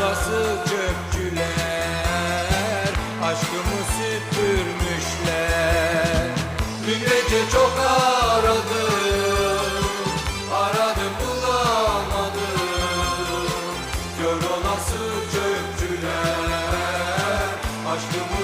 ablası çöpçüler Aşkımı süpürmüşler. Dün gece çok aradım Aradım bulamadım. Kör olası çöpçüler Aşkımı